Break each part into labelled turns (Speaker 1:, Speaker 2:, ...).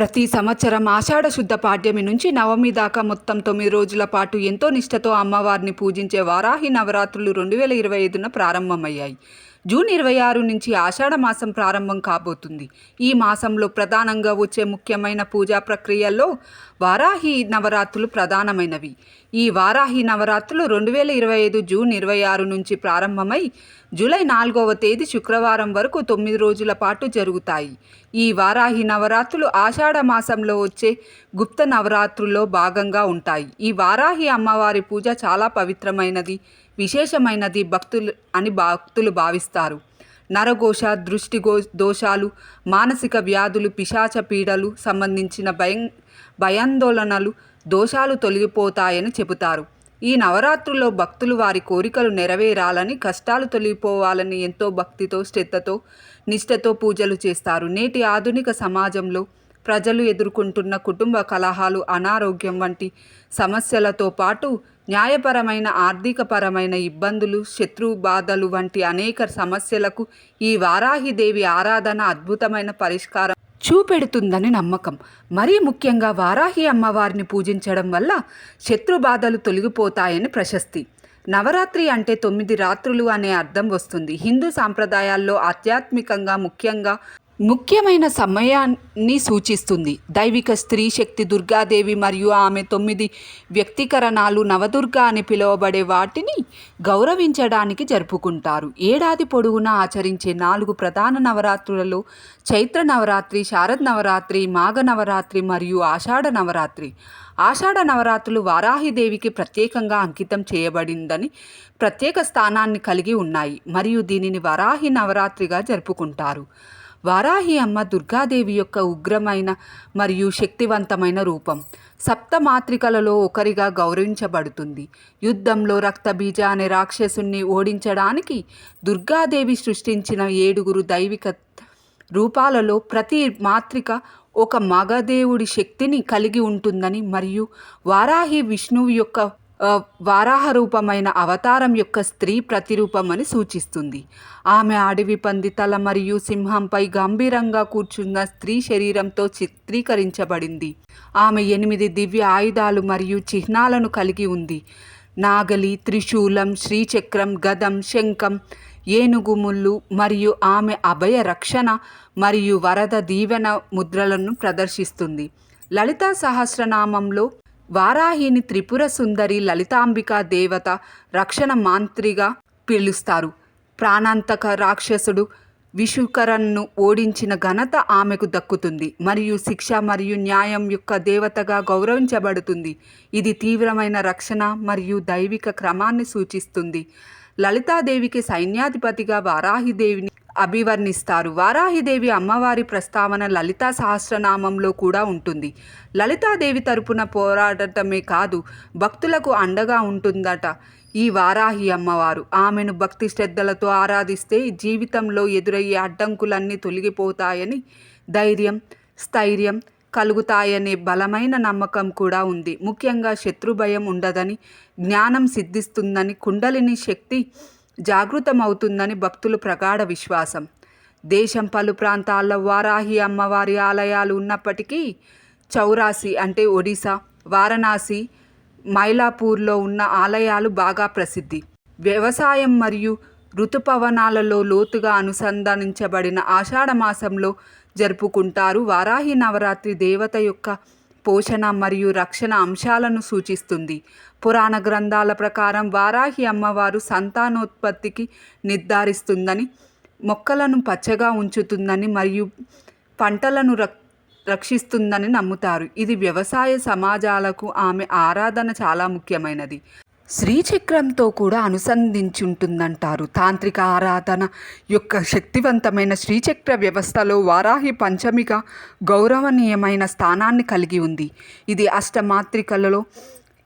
Speaker 1: ప్రతి సంవత్సరం ఆషాఢ శుద్ధ పాడ్యమి నుంచి నవమి దాకా మొత్తం తొమ్మిది రోజుల పాటు ఎంతో నిష్ఠతో అమ్మవారిని పూజించే వారాహి నవరాత్రులు రెండు వేల ఇరవై ఐదున ప్రారంభమయ్యాయి. జూన్ ఇరవై ఆరు నుంచి ఆషాఢ మాసం ప్రారంభం కాబోతుంది. ఈ మాసంలో ప్రధానంగా వచ్చే ముఖ్యమైన పూజా ప్రక్రియల్లో వారాహి నవరాత్రులు ప్రధానమైనవి. ఈ వారాహి నవరాత్రులు రెండు వేల ఇరవై ఐదు జూన్ ఇరవై ఆరు నుంచి ప్రారంభమై జూలై నాలుగవ తేదీ శుక్రవారం వరకు తొమ్మిది రోజుల పాటు జరుగుతాయి. ఈ వారాహి నవరాత్రులు ఆషాఢ మాసంలో వచ్చే గుప్త నవరాత్రుల్లో భాగంగా ఉంటాయి. ఈ వారాహి అమ్మవారి పూజ చాలా పవిత్రమైనది. విశేషమైనది భక్తులు అని భక్తులు భావిస్తారు. నరఘోష దృష్టి గో దోషాలు మానసిక వ్యాధులు పిశాచ పీడలు సంబంధించిన భయం భయాందోళనలు దోషాలు తొలగిపోతాయని చెబుతారు. ఈ నవరాత్రుల్లో భక్తులు వారి కోరికలు నెరవేరాలని కష్టాలు తొలగిపోవాలని ఎంతో భక్తితో శ్రద్ధతో నిష్ఠతో పూజలు చేస్తారు. నేటి ఆధునిక సమాజంలో ప్రజలు ఎదుర్కొంటున్న కుటుంబ కలహాలు అనారోగ్యం వంటి సమస్యలతో పాటు న్యాయపరమైన ఆర్థికపరమైన ఇబ్బందులు శత్రు బాధలు వంటి అనేక సమస్యలకు ఈ వారాహిదేవి ఆరాధన అద్భుతమైన పరిష్కారం చూపెడుతుందని నమ్మకం. మరీ ముఖ్యంగా వారాహి అమ్మవారిని పూజించడం వల్ల శత్రు బాధలు తొలగిపోతాయని ప్రశస్తి. నవరాత్రి అంటే తొమ్మిది రాత్రులు అనే అర్థం వస్తుంది. హిందూ సాంప్రదాయాల్లో ఆధ్యాత్మికంగా ముఖ్యంగా ముఖ్యమైన సమయాన్ని సూచిస్తుంది. దైవిక స్త్రీ శక్తి దుర్గాదేవి మరియు ఆమె తొమ్మిది వ్యక్తీకరణాలు నవదుర్గ అని పిలువబడే వాటిని గౌరవించడానికి జరుపుకుంటారు. ఏడాది పొడవునా ఆచరించే నాలుగు ప్రధాన నవరాత్రులలో చైత్ర నవరాత్రి శారద నవరాత్రి మాఘ నవరాత్రి మరియు ఆషాఢ నవరాత్రి. ఆషాఢ నవరాత్రులు వారాహిదేవికి ప్రత్యేకంగా అంకితం చేయబడిందని ప్రత్యేక స్థానాన్ని కలిగి ఉన్నాయి. మరియు దీనిని వరాహి నవరాత్రిగా జరుపుకుంటారు. వారాహి అమ్మ దుర్గాదేవి యొక్క ఉగ్రమైన మరియు శక్తివంతమైన రూపం. సప్త మాత్రికలలో ఒకరిగా గౌరవించబడుతుంది. యుద్ధంలో రక్తబీజ అనే రాక్షసుణ్ణి ఓడించడానికి దుర్గాదేవి సృష్టించిన ఏడుగురు దైవిక రూపాలలో ప్రతి మాత్రిక ఒక మగదేవుడి శక్తిని కలిగి ఉంటుందని మరియు వారాహి విష్ణువు యొక్క వారాహ రూపమైన అవతారం యొక్క స్త్రీ ప్రతిరూపం అని సూచిస్తుంది. ఆమె అడవి పంది తల మరియు సింహంపై గంభీరంగా కూర్చున్న స్త్రీ శరీరంతో చిత్రీకరించబడింది. ఆమె ఎనిమిది దివ్య ఆయుధాలు మరియు చిహ్నాలను కలిగి ఉంది. నాగలి త్రిశూలం శ్రీచక్రం గదం శంఖం ఏనుగు ముళ్ళు మరియు ఆమె అభయ రక్షణ మరియు వరద దీవెన ముద్రలను ప్రదర్శిస్తుంది. లలితా సహస్రనామంలో వారాహిని త్రిపుర సుందరి లలితాంబిక దేవత రక్షణ మాంత్రిగా పిలుస్తారు. ప్రాణాంతక రాక్షసుడు విషుకరన్ను ఓడించిన ఘనత ఆమెకు దక్కుతుంది. మరియు శిక్ష మరియు న్యాయం యొక్క దేవతగా గౌరవించబడుతుంది. ఇది తీవ్రమైన రక్షణ మరియు దైవిక క్రమాన్ని సూచిస్తుంది. లలితాదేవికి సైన్యాధిపతిగా వారాహిదేవిని అభివర్ణిస్తారు. వారాహిదేవి అమ్మవారి ప్రస్తావన లలితా సహస్రనామంలో కూడా ఉంటుంది. లలితాదేవి తరపున పోరాడటమే కాదు భక్తులకు అండగా ఉంటుందట ఈ వారాహి అమ్మవారు. ఆమెను భక్తి శ్రద్ధలతో ఆరాధిస్తే జీవితంలో ఎదురయ్యే అడ్డంకులన్నీ తొలగిపోతాయని ధైర్యం స్థైర్యం కలుగుతాయనే బలమైన నమ్మకం కూడా ఉంది. ముఖ్యంగా శత్రుభయం ఉండదని జ్ఞానం సిద్ధిస్తుందని కుండలిని శక్తి జాగృతమవుతుందని భక్తులు ప్రగాఢ విశ్వాసం. దేశం పలు ప్రాంతాల్లో వారాహి అమ్మవారి ఆలయాలు ఉన్నప్పటికీ చౌరాసి అంటే ఒడిశా వారణాసి మైలాపూర్లో ఉన్న ఆలయాలు బాగా ప్రసిద్ధి. వ్యవసాయం మరియు ఋతుపవనాలలో లోతుగా అనుసంధానించబడిన ఆషాఢ మాసంలో జరుపుకుంటారు వారాహి నవరాత్రి దేవత యొక్క పోషణ మరియు రక్షణ అంశాలను సూచిస్తుంది. పురాణ గ్రంథాల ప్రకారం వారాహి అమ్మవారు సంతానోత్పత్తికి నిర్ధారిస్తుందని మొక్కలను పచ్చగా ఉంచుతుందని మరియు పంటలను రక్ రక్షిస్తుందని నమ్ముతారు. ఇది వ్యవసాయ సమాజాలకు ఆమె ఆరాధన చాలా ముఖ్యమైనది. శ్రీచక్రంతో కూడా అనుసంధించుంటుందంటారు. తాంత్రిక ఆరాధన యొక్క శక్తివంతమైన శ్రీచక్ర వ్యవస్థలో వారాహి పంచమిక గౌరవనీయమైన స్థానాన్ని కలిగి ఉంది. ఇది అష్టమాత్రికలలో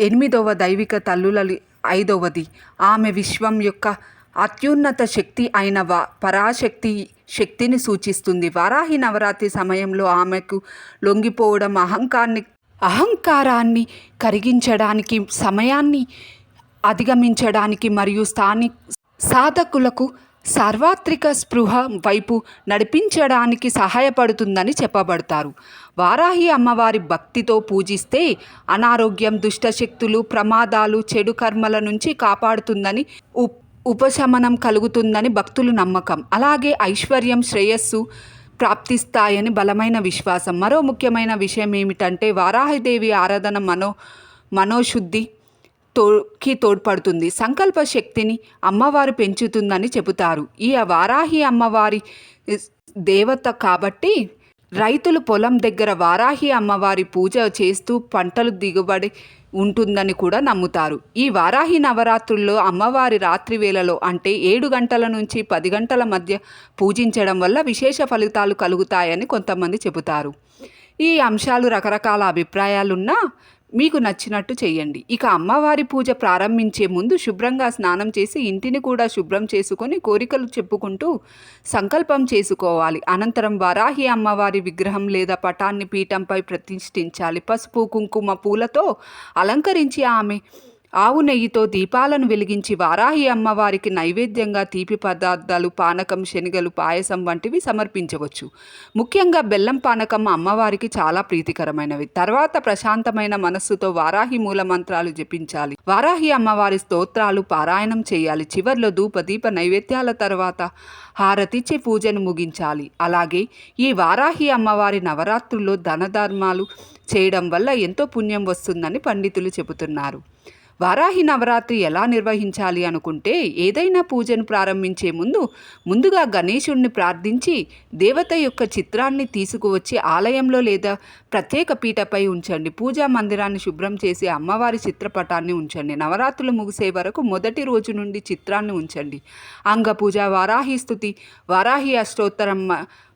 Speaker 1: ఎనిమిదవ దైవిక తల్లుల ఐదవది. ఆమె విశ్వం యొక్క అత్యున్నత శక్తి అయిన వా పరాశక్తి శక్తిని సూచిస్తుంది. వారాహి నవరాత్రి సమయంలో ఆమెకు లొంగిపోవడం అహంకారాన్ని అహంకారాన్ని కరిగించడానికి సమయాన్ని అధిగమించడానికి మరియు స్థాని సాధకులకు సార్వత్రిక స్పృహ వైపు నడిపించడానికి సహాయపడుతుందని చెప్పబడతారు. వారాహి అమ్మవారి భక్తితో పూజిస్తే అనారోగ్యం దుష్టశక్తులు ప్రమాదాలు చెడు కర్మల నుంచి కాపాడుతుందని ఉప్ ఉపశమనం కలుగుతుందని భక్తులు నమ్మకం. అలాగే ఐశ్వర్యం శ్రేయస్సు ప్రాప్తిస్తాయని బలమైన విశ్వాసం. మరో ముఖ్యమైన విషయం ఏమిటంటే వారాహిదేవి ఆరాధన మనో మనోశుద్ధి తోకి తోడ్పడుతుంది. సంకల్ప శక్తిని అమ్మవారు పెంచుతుందని చెబుతారు. ఈ వారాహి అమ్మవారి దేవత కాబట్టి రైతులు పొలం దగ్గర వారాహి అమ్మవారి పూజ చేస్తూ పంటలు దిగుబడి ఉంటుందని కూడా నమ్ముతారు. ఈ వారాహి నవరాత్రుల్లో అమ్మవారి రాత్రి వేళలో అంటే ఏడు గంటల నుంచి పది గంటల మధ్య పూజించడం వల్ల విశేష ఫలితాలు కలుగుతాయని కొంతమంది చెబుతారు. ఈ అంశాలు రకరకాల అభిప్రాయాలున్నా మీకు నచ్చినట్టు చేయండి ఇక అమ్మవారి పూజ ప్రారంభించే ముందు శుభ్రంగా స్నానం చేసి ఇంటిని కూడా శుభ్రం చేసుకొని కోరికలు చెప్పుకుంటూ సంకల్పం చేసుకోవాలి. అనంతరం వరాహి అమ్మవారి విగ్రహం లేదా పటాన్ని పీఠంపై ప్రతిష్ఠించాలి. పసుపు కుంకుమ పూలతో అలంకరించి ఆమె ఆవు నెయ్యితో దీపాలను వెలిగించి వారాహి అమ్మవారికి నైవేద్యంగా తీపి పదార్థాలు పానకం శనగలు పాయసం వంటివి సమర్పించవచ్చు. ముఖ్యంగా బెల్లం పానకం అమ్మవారికి చాలా ప్రీతికరమైనవి. తర్వాత ప్రశాంతమైన మనస్సుతో వారాహి మూల మంత్రాలు జపించాలి. వారాహి అమ్మవారి స్తోత్రాలు పారాయణం చేయాలి. చివర్లో ధూప దీప నైవేద్యాల తర్వాత హారతిచ్చి పూజను ముగించాలి. అలాగే ఈ వారాహి అమ్మవారి నవరాత్రుల్లో ధనధర్మాలు చేయడం వల్ల ఎంతో పుణ్యం వస్తుందని పండితులు చెబుతున్నారు. వారాహి నవరాత్రి ఎలా నిర్వహించాలి అనుకుంటే ఏదైనా పూజను ప్రారంభించే ముందు ముందుగా గణేశుణ్ణి ప్రార్థించి దేవత యొక్క చిత్రాన్ని తీసుకువచ్చి ఆలయంలో లేదా ప్రత్యేక పీటపై ఉంచండి. పూజా మందిరాన్ని శుభ్రం చేసి అమ్మవారి చిత్రపటాన్ని ఉంచండి. నవరాత్రులు ముగిసే వరకు మొదటి రోజు నుండి చిత్రాన్ని ఉంచండి. అంగపూజ వారాహి స్థుతి వారాహి అష్టోత్తరం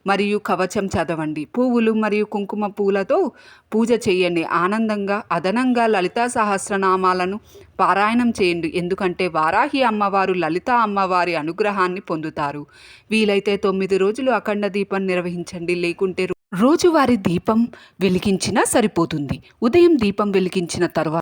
Speaker 1: మరియు కవచం చదవండి. పువ్వులు మరియు కుంకుమ పూలతో పూజ చేయండి. ఆనందంగా అదనంగా లలితా సహస్రనామాలను పారాయణం చేయండి. ఎందుకంటే వారాహి అమ్మవారు లలిత అమ్మవారి అనుగ్రహాన్ని పొందుతారు. వీలైతే తొమ్మిది రోజులు అఖండ దీపం నిర్వహించండి. లేకుంటే రోజువారీ దీపం వెలిగించినా సరిపోతుంది. ఉదయం దీపం వెలిగించిన తర్వాత